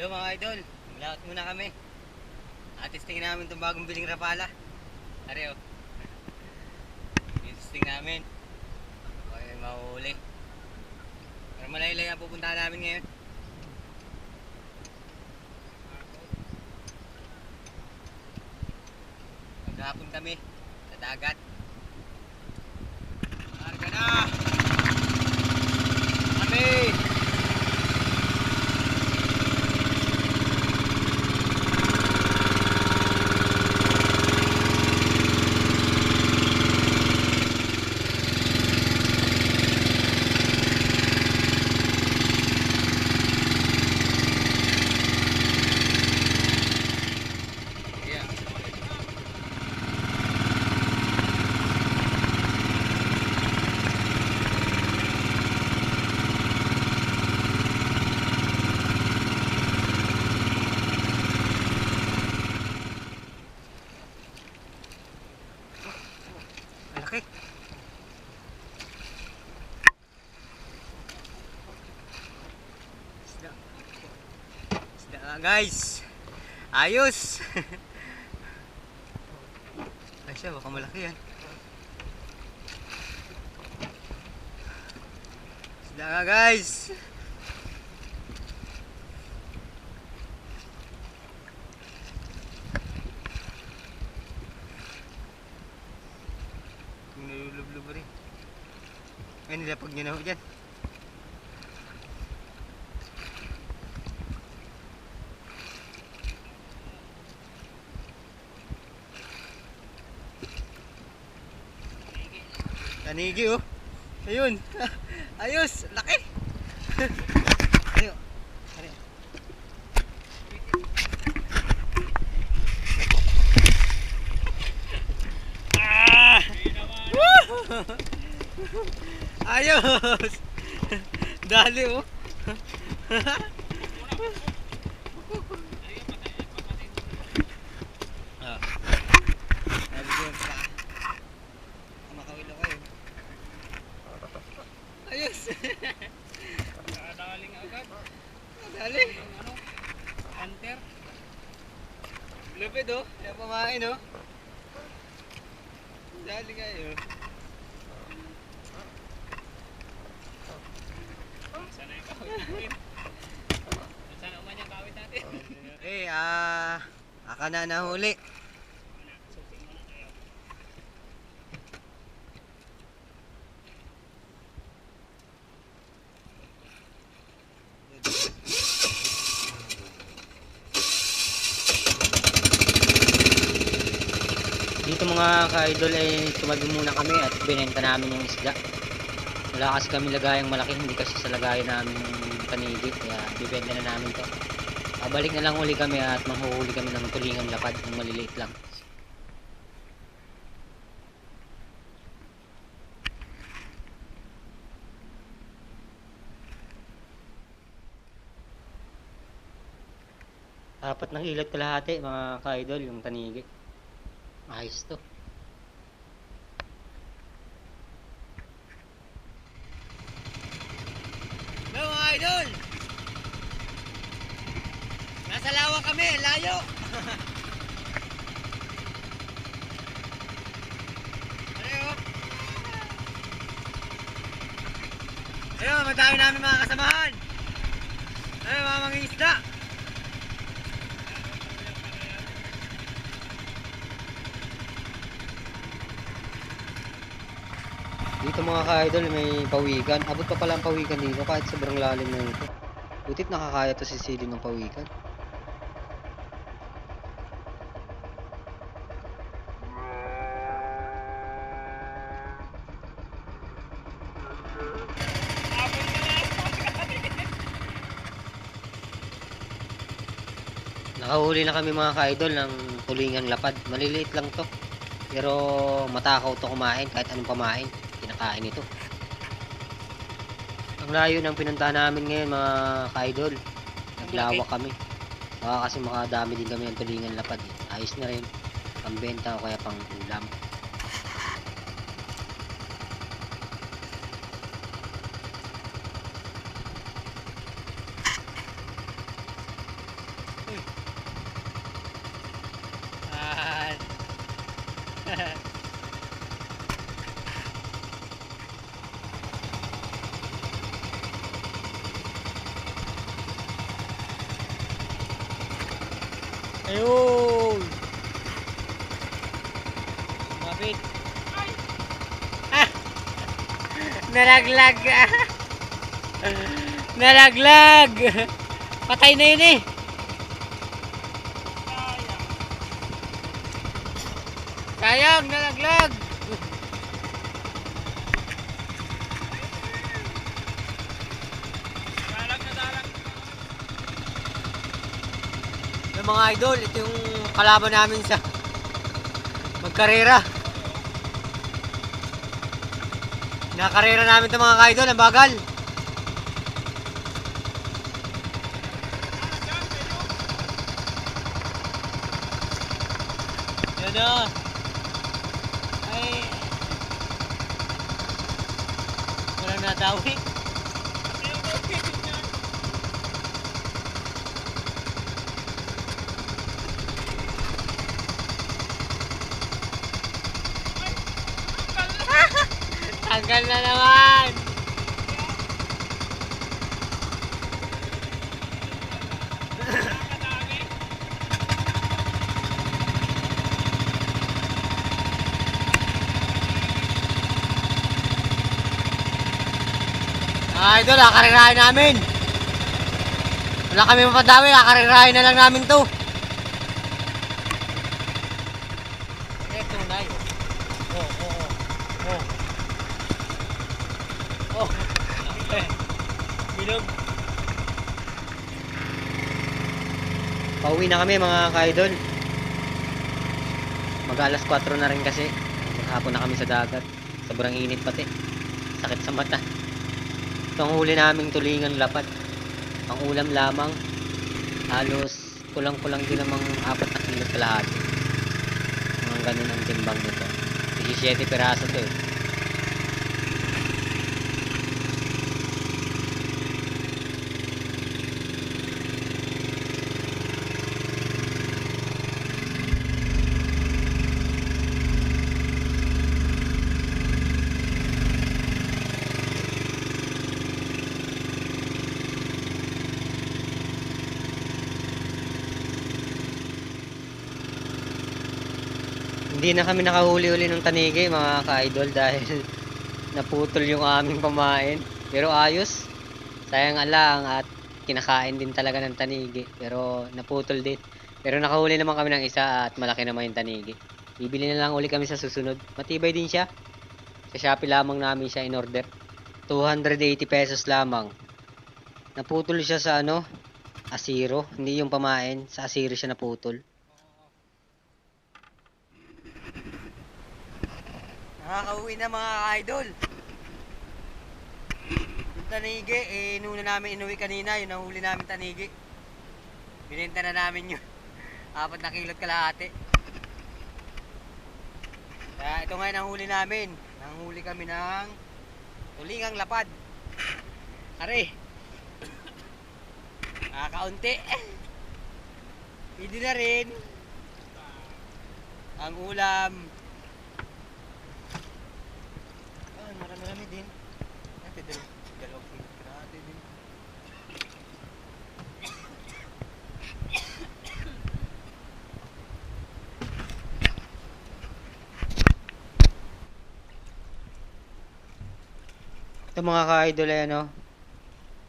Hello mga idol, lahat muna kami. Atisting namin itong bagong biling rapala. Are oh. Testing namin. Okay, mahuhuli. Pero malaylay ang pupuntahan namin ngayon. Maghapon kami sa dagat. Marga na! Kami! Yeah. Malaki. Isda. Isda nga, guys. Ayos. Ay siya, baka malaki yan. Isda nga guys. Yung nalulublob rin. Ay, nilapag niya na ho dyan. Tanigi oh. Ayun. Ayos, laki. Ayun. Ah! Ayos. Dali oh. Ah. Dali din pa. Makawilo kayo. Ayos. Nakadaling agad. Dali. Yung ano, hunter. Lupit oh. Kaya pamain oh. Dali kayo. Sana yung kawit. Sana uman yung kawit natin. Eh, ah, aka na nahuli. Suking mo na kayo. Dito mga ka-idol ay tumabi muna kami at binenta namin yung isda. Wala kasi kami lagayang malaki, hindi kasi sa lagayan namin yung panigi. Kaya bibenta na namin to. Babalik na lang uli kami at manghuhuli kami ng tulingan lapad, ng maliliit lang. Apat ng ilot kalahati mga ka-idol yung tanigi. Ayos to. Hello mga idol! Nasa lawa kami, layo! Ano Madami namin mga kasamahan. Ayun, mga mga isda. Dito mga ka-idol may pawikan. Abot pa pala ang pawikan dito kahit sobrang lalim na ito. Butit nakakaya to si Silly ng pawikan. Abot ka na. Nakahuli na kami mga ka-idol ng tulingang lapad. Maliliit lang to. Pero matakaw to kumain kahit anong pamain. Kinakain ito. Ang layo ng pinunta namin ngayon mga ka-idol. Naglawak kami. Baka kasi makadami din kami ng tulingan lapad. Eh. Ayos na rin. Pambenta o kaya pang ulam. Ayun! Mabit! Ah! Nalaglag! Nalaglag! Patay na yun eh! Sayang, nalaglag! Yung mga idol, ito yung kalaban namin sa magkarera. Nakarera namin ito mga idol, ang bagal. Yan na. Ay. Walang nadawi. Tanggal na naman. Ah, idol, kakarirahin namin. Wala kami mapadawi, kakarirahin na lang namin to. Eh, tunay. Oh, oh, oh. Oh. Oh. Eh. Pauwi na kami mga ka-idol. Mag alas 4 na rin kasi. Maghapon na kami sa dagat. Sobrang init pati. Sakit sa mata. Ito ang huli naming tulingan lapad. Ang ulam lamang. Halos kulang-kulang din namang 4 na kilo kalahati. Mga ganun ang timbang nito. 17 piraso to eh. Hindi na kami nakahuli-uli ng tanigi mga ka-idol dahil naputol yung aming pamain. Pero ayos. Sayang alang at kinakain din talaga ng tanigi. Pero naputol din. Pero nakahuli naman kami ng isa at malaki naman yung tanigi. Bibili na lang uli kami sa susunod. Matibay din siya. Sa Shopee lamang namin siya in order. 280 pesos lamang. Naputol siya sa ano? Asiro. Hindi yung pamain. Sa asiro siya naputol. Nakakauwi na mga idol. Tanigi, eh, nuna namin inuwi kanina, yung nahuli namin tanigi. Binenta na namin yun. Apat na kilot kalahati. Kaya ito ngayon ang huli namin. Nanghuli kami ng tulingang lapad. Are. Nakakaunti. Pwede na rin. Ang ulam, Marami-rami din. Ate, dal dalawang kilo. Grabe din. Ito mga ka-idol ay ano,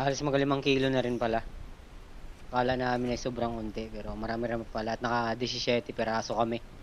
halos magalimang kilo na rin pala. Akala namin ay sobrang unti pero marami-rami pala at naka 17 peraso kami.